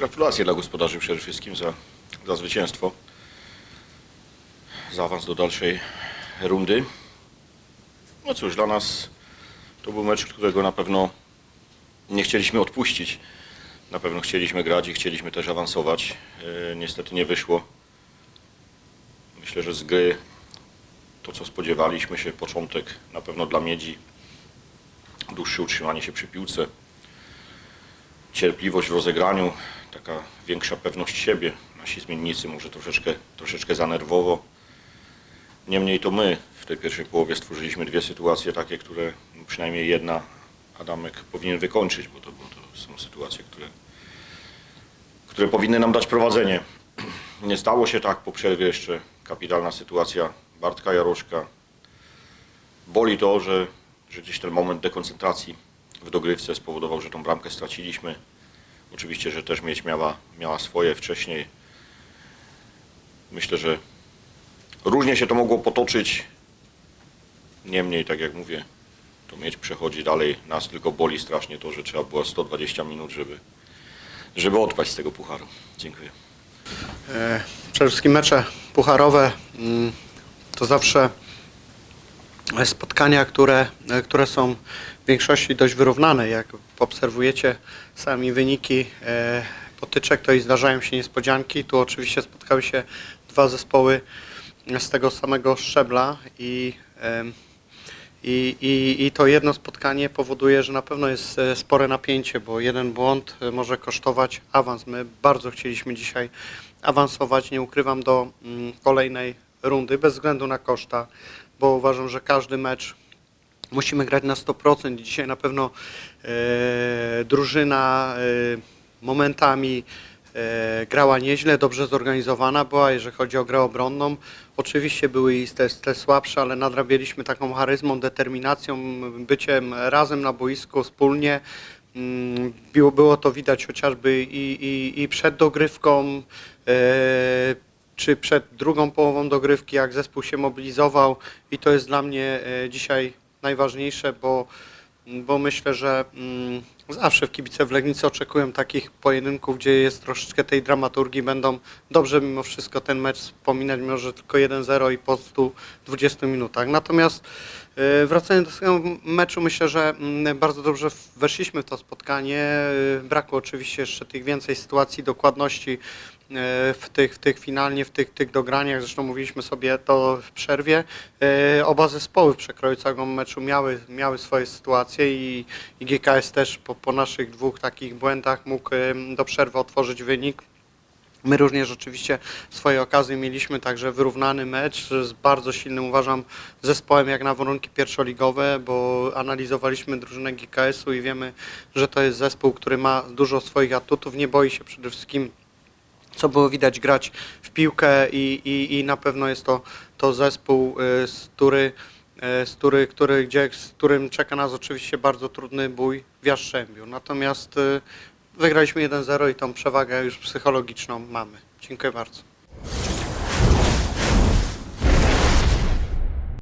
Gratulacje dla gospodarzy przede wszystkim za, za zwycięstwo. Za awans do dalszej rundy. No cóż, dla nas to był mecz, którego na pewno nie chcieliśmy odpuścić. Na pewno chcieliśmy grać i chcieliśmy też awansować. E, niestety nie wyszło. Myślę, że z gry to, co spodziewaliśmy się, początek na pewno dla Miedzi, dłuższe utrzymanie się przy piłce, cierpliwość w rozegraniu, taka większa pewność siebie. Nasi zmiennicy może troszeczkę, troszeczkę za nerwowo. Niemniej to my w tej pierwszej połowie stworzyliśmy dwie sytuacje takie, które przynajmniej jedna Adamek powinien wykończyć, bo to, bo to są sytuacje, które, które powinny nam dać prowadzenie. Nie stało się tak po przerwie jeszcze kapitalna sytuacja Bartka Jaroszka. Boli to, że, że gdzieś ten moment dekoncentracji w dogrywce spowodował, że tą bramkę straciliśmy. Oczywiście, że też mieć miała, miała swoje wcześniej. Myślę, że różnie się to mogło potoczyć. Niemniej, tak jak mówię, to mieć przechodzi dalej. Nas tylko boli strasznie to, że trzeba było 120 minut, żeby, żeby odpaść z tego pucharu. Dziękuję. E, Przede wszystkim mecze pucharowe mm, to zawsze spotkania, które, e, które są większości dość wyrównane. Jak obserwujecie sami wyniki e, potyczek, to i zdarzają się niespodzianki. Tu oczywiście spotkały się dwa zespoły z tego samego szczebla i i, i, I to jedno spotkanie powoduje, że na pewno jest e, spore napięcie, bo jeden błąd e, może kosztować awans. My bardzo chcieliśmy dzisiaj awansować, nie ukrywam, do mm, kolejnej rundy, bez względu na koszta, bo uważam, że każdy mecz musimy grać na 100%. Dzisiaj na pewno e, drużyna e, momentami e, grała nieźle, dobrze zorganizowana była, jeżeli chodzi o grę obronną. Oczywiście były i te, te słabsze, ale nadrabialiśmy taką charyzmą, determinacją, byciem razem na boisku, wspólnie. Mm, Było, było to widać chociażby i, i, i przed dogrywką, e, czy przed drugą połową dogrywki, jak zespół się mobilizował i to jest dla mnie e, dzisiaj najważniejsze, bo, bo myślę, że mm, zawsze w kibice w Legnicy oczekują takich pojedynków, gdzie jest troszeczkę tej dramaturgii, będą dobrze mimo wszystko ten mecz wspominać, mimo że tylko 1-0 i po 120 minutach. Natomiast e, wracając do tego meczu, myślę, że mm, bardzo dobrze weszliśmy w to spotkanie. E, Brakło oczywiście jeszcze tych więcej sytuacji, dokładności w tych, w tych finalnie, w tych, tych dograniach. Zresztą mówiliśmy sobie to w przerwie. E, Oba zespoły w przekroju całego meczu miały, miały swoje sytuacje i, i GKS też po, po naszych dwóch takich błędach mógł do przerwy otworzyć wynik. My również oczywiście swoje okazje mieliśmy, także wyrównany mecz z bardzo silnym, uważam, zespołem jak na warunki pierwszoligowe, bo analizowaliśmy drużynę GKS-u i wiemy, że to jest zespół, który ma dużo swoich atutów, nie boi się przede wszystkim co było widać grać w piłkę i, i, i na pewno jest to, to zespół, y, z, który, y, z, który, który, gdzie, z którym czeka nas oczywiście bardzo trudny bój w Jastrzębiu. Natomiast y, wygraliśmy 1-0 i tą przewagę już psychologiczną mamy. Dziękuję bardzo.